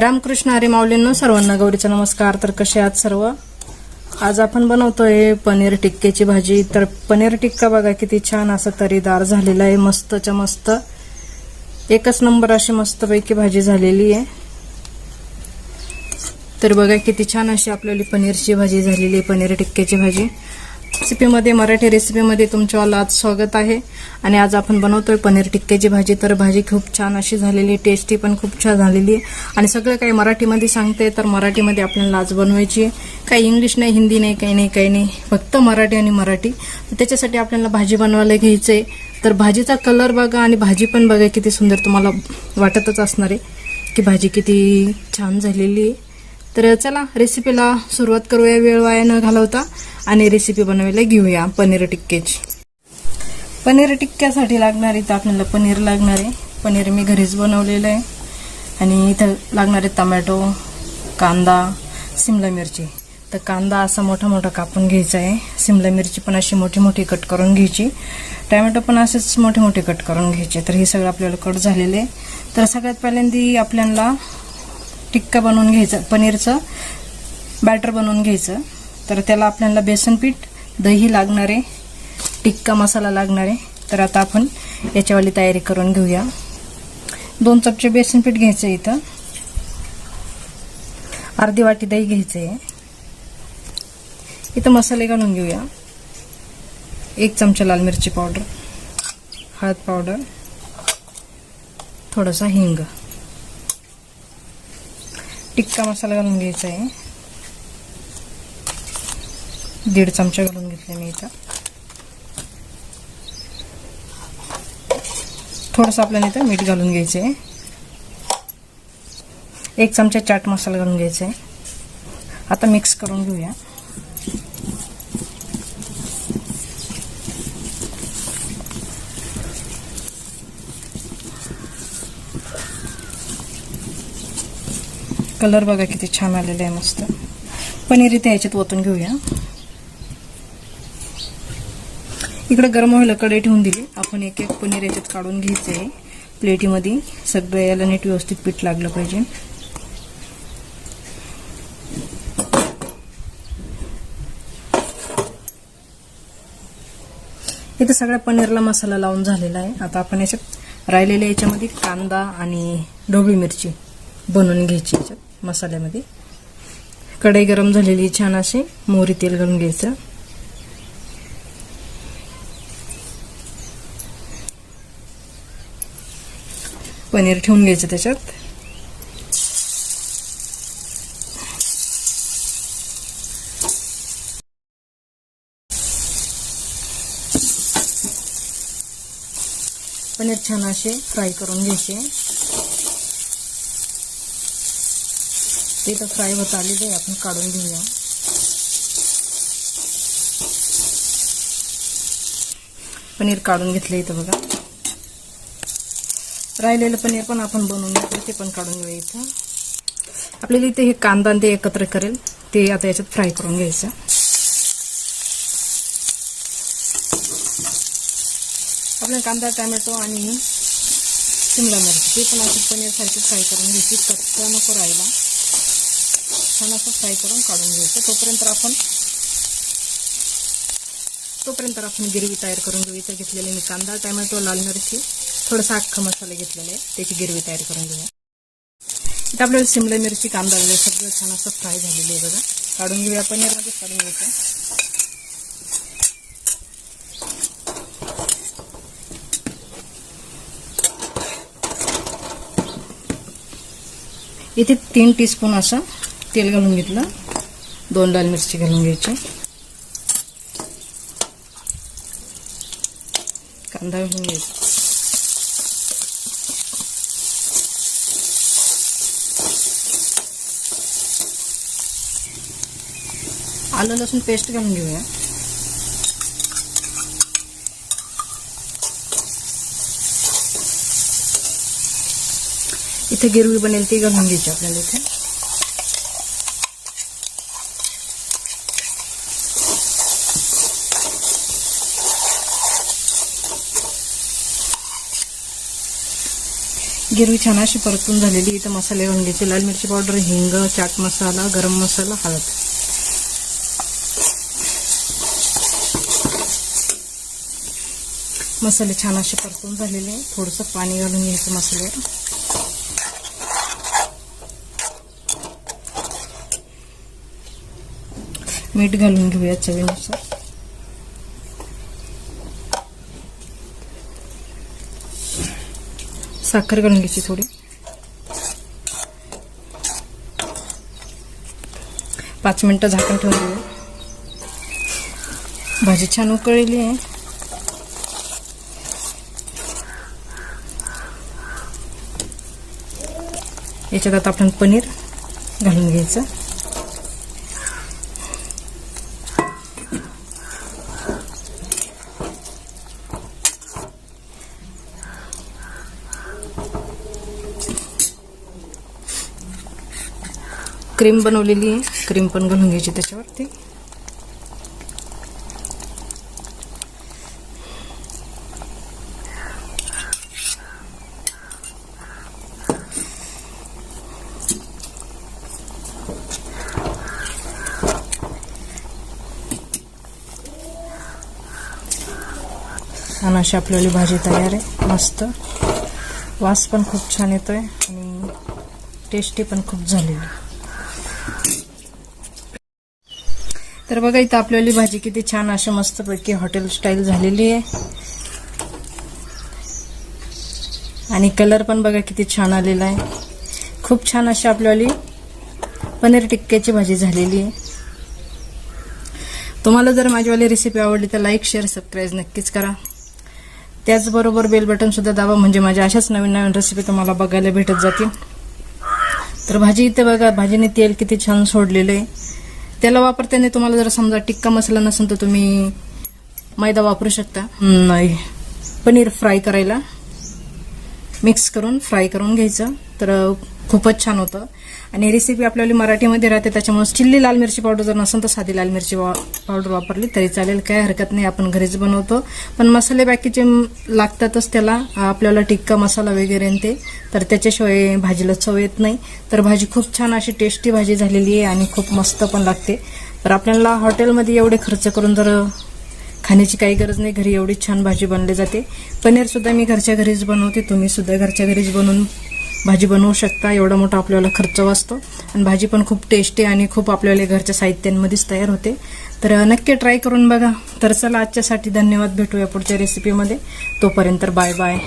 रामकृष्ण हरी माऊलींना सर्वांना गौरीचा नमस्कार. तर कसे आहात सर्व? आज आपण बनवतोय पनीर टिक्क्याची भाजी. तर पनीर टिक्का बघा किती छान असं तरीदार झालेला आहे. मस्तच्या मस्त. एकच नंबर अशी मस्तपैकी भाजी झालेली आहे. तर बघा किती छान अशी आपल्याला पनीरची भाजी झालेली आहे पनीर टिक्क्याची भाजी. रेसिपीमध्ये मराठी रेसिपीमध्ये तुमच्याला आज स्वागत आहे. आणि आज आपण बनवतोय पनीर टिक्क्याची भाजी. तर भाजी खूप छान अशी झालेली टेस्टी पण खूप छान झालेली आहे. आणि सगळं काही मराठीमध्ये सांगते तर मराठीमध्ये आपल्याला आज बनवायची आहे. काही इंग्लिश नाही हिंदी नाही काही नाही काही नाही. फक्त मराठी आणि मराठी. तर त्याच्यासाठी आपल्याला भाजी बनवायला घ्यायचं आहे तर भाजीचा कलर बघा आणि भाजी पण बघा किती सुंदर तुम्हाला वाटतच असणार आहे की भाजी किती छान झालेली आहे. तर चला रेसिपीला सुरुवात करूया. वेळ वाया न घालवता. आणि रेसिपी बनवायला घेऊया. पनीर टिक्क्याची पनीर टिक्क्यासाठी लागणार इथं आपल्याला पनीर लागणार आहे. पनीर मी घरीच बनवलेलं आहे. आणि इथं लागणारे टमॅटो कांदा सिमला मिरची. तर कांदा असा मोठा मोठा कापून घ्यायचा आहे. सिमला मिरची पण अशी मोठी मोठी कट करून घ्यायची. टमॅटो पण असेच मोठे मोठे कट करून घ्यायचे. तर हे सगळं आपल्याला कट झालेलं आहे. तर सगळ्यात पहिल्यांदा आपल्याला टिक्का बनवून घ्यायचं पनीरचं बॅटर बनवून घ्यायचं. तर त्याला आपल्याला बेसन पीठ दही लागणार आहे टिक्का मसाला लागणार. आहे तर आता आपण याच्यावाली तयारी करून घेऊया. दोन चमचे बेसन पीठ घ्यायचं आहे इथं. अर्धी वाटी दही घ्यायचं आहे इथं मसाले घालून घेऊया. एक चमचा लाल मिरची पावडर हळद पावडर थोडासा हिंग. टिक्का मसाला घालून घ्यायचा आहे. दीड चमचा घालून घेतले मी इथं. थोडंसं आपल्याला इथं मीठ घालून घ्यायचं आहे एक चमचा चाट मसाला घालून घ्यायचा आहे आता मिक्स करून घेऊया. कलर बघा किती छान आलेला आहे मस्त. पनीर इथे याच्यात ओतून घेऊया. इकडे गरम व्हायला कढई ठेवून दिली. आपण एक एक पनीर याच्यात काढून घ्यायचं आहे. प्लेटीमध्ये सगळं याला नीट व्यवस्थित पीठ लागलं पाहिजे. इथं सगळ्या पनीरला मसाला लावून झालेला आहे. आता आपण याच्यात राहिलेल्या याच्यामध्ये कांदा आणि ढोबळी मिरची बनवून घ्यायची याच्यात. मसाल्यामध्ये. कढई गरम झालेली छान अशी. मोहरी तेल घालून घ्यायचं. पनीर ठेवून घ्यायचं त्याच्यात. पनीर छान असे फ्राय करून घ्यायचे. ते तर फ्राय होत आलेले आहे आपण काढून घेऊया. पनीर काढून घेतलं इथं बघा. राहिलेलं पनीर पण आपण बनवून घेतलं ते पण काढून घेऊया इथं. आपल्याला इथे हे कांदा ते एकत्र करेल ते आता याच्यात फ्राय करून घ्यायचं. आपल्याला कांदा टॅमॅटो आणि शिमला मिरची ते पण असं पनीरसारखी फ्राय करून घ्यायची कच्चा नको राहिला. छान असं फ्राय करून काढून घ्यायचं. तोपर्यंत आपण तोपर्यंत आपण गिरवी तयार करून घेऊ. इथं घेतलेले मी कांदा टॅमॅटो लाल मिरची थोडंसं अख्खा मसाले घेतलेले आहे त्याची गिरवी तयार करून घेऊया इथं आपल्याला शिमला मिरची कांदा वगैरे सगळं छान असं फ्राय झालेलं आहे बघा. काढून घेऊया पनीरमध्ये काढून घ्यायचं. इथे तीन टीस्पून असं तेल घालून घेतलं. दोन लाल मिरची घालून घ्यायची. कांदा घालून घ्यायचा. आलं लसूण पेस्ट घालून घेऊया. इथे गिरवी बनेल ती घालून घ्यायची आपल्याला इथे. गिरवी छान अशी परतून झालेली. इथं मसाले घालून लाल मिरची पावडर हिंग चाट मसाला गरम मसाला हळद. मसाले छान असे परतून झालेले. आहे थोडंसं पाणी घालून घ्यायचं मसाल्यावर. मीठ घालून घेऊया चवीनुसार. साखर घालून घ्यायची थोडी. पाच मिनटं झाकण ठेवून देऊ. भाजी छान उकळलेली आहे. याच्यात आता आपण पनीर घालून घ्यायचं. क्रीम बनवलेली आहे. क्रीम पण घालून घ्यायची त्याच्यावरती. छान अशी आपल्याली भाजी तयार आहे. मस्त. वास पण खूप छान येतोय आणि टेस्टी पण खूप झालेली. तर बघा इथं आपल्याली भाजी किती छान अशा मस्तपैकी हॉटेल स्टाईल झालेली आहे. आणि कलर पण बघा किती छान आलेला आहे. खूप छान अशी आपल्याली पनीर टिक्क्याची भाजी झालेली आहे. तुम्हाला जर माझीवाली रेसिपी आवडली तर लाईक शेअर सबस्क्राईब नक्कीच करा. त्याचबरोबर बेल बटन सुद्धा दाबा म्हणजे माझ्या अशाच नवीन नवीन रेसिपी तुम्हाला बघायला भेटत जातील. तर भाजी इथे बघा भाजीने तेल किती छान सोडलेलं आहे. त्याला वापरताना तुम्हाला जर समजा टिक्का मसाला नसेल तर तुम्ही मैदा वापरू शकता. नाही. पनीर फ्राय करायला. मिक्स करून फ्राय करून घ्यायचं. तर खूपच छान होतं. आणि रेसिपी आपल्याला मराठीमध्ये राहते त्याच्यामुळे चिल्ली लाल मिरची पावडर जर नसेल तर साधी लाल मिरची पावडर वापरली तरी चालेल. काय हरकत नाही आपण घरीच बनवतो. पण मसाले बाकीचे लागतातच त्याला आपल्याला टिक्का मसाला वगैरे ते तर त्याच्याशिवाय भाजीला चव येत नाही. तर भाजी खूप छान अशी टेस्टी भाजी झालेली आहे आणि खूप मस्त पण लागते. तर आपल्याला हॉटेलमध्ये एवढे खर्च करून जर खाण्याची काही गरज नाही घरी एवढी छान भाजी बनली जाते. पनीर सुद्धा मी घरच्या घरीच बनवते तुम्ही सुद्धा घरच्या घरीच बनवून भाजी बनवू शकता एवढा मोठा आपल्याला खर्च वाचतो. आणि भाजी पण खूप टेस्टी आणि खूप आपल्याला घरच्या साहित्यांमध्येच तयार होते. तर नक्की ट्राय करून बघा. तर चला आजच्यासाठी धन्यवाद भेटूया पुढच्या रेसिपीमध्ये तोपर्यंत बाय बाय